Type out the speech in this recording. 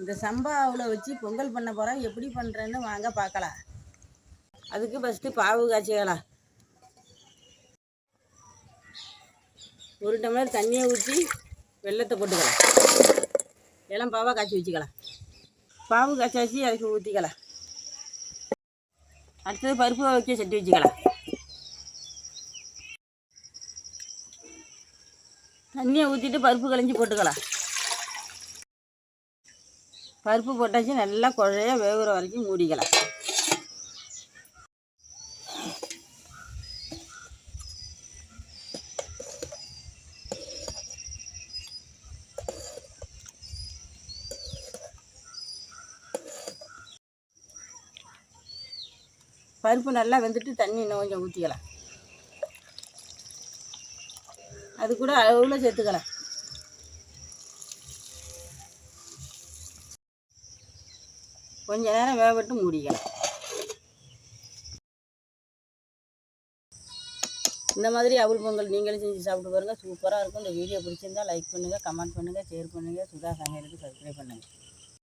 இந்த சம்பாவில் வச்சு பொங்கல் பண்ண போகிறோம் எப்படி பண்ணுறேன்னு வாங்க பார்க்கலாம். அதுக்கு ஃபஸ்ட்டு பாவு காய்ச்சிக்கலாம் ஒரு டம்ளர் தண்ணியை ஊற்றி வெள்ளத்தை போட்டுக்கலாம். இளம் பாவாக காய்ச்சி வச்சுக்கலாம். பாவு காய்ச்சாச்சு அதுக்கு ஊற்றிக்கலாம் அடுத்தது பருப்பு வச்சு சட்டி வச்சுக்கலாம். தண்ணியை ஊற்றிட்டு பருப்பு களைஞ்சி போட்டுக்கலாம். பருப்பு போட்டாச்சு நல்லா குழைய வேகுற வரைக்கும் மூடிக்கலாம். பருப்பு நல்லா வெந்துட்டு தண்ணி இன்னும் கொஞ்சம் ஊற்றிக்கலாம் அது கூட அளவில் சேர்த்துக்கலாம். கொஞ்ச நேரம் வேகவிட்டு மூடிக்கலாம். இந்த மாதிரி அவுள் பொங்கல் நீங்களும் செஞ்சு சாப்பிட்டு பாருங்கள் சூப்பராக இருக்கும். இந்த வீடியோ பிடிச்சிருந்தா லைக் பண்ணுங்கள் கமெண்ட் பண்ணுங்கள் ஷேர் பண்ணுங்கள் சுதா சமையலுக்கு சப்ஸ்கிரைப் பண்ணுங்கள்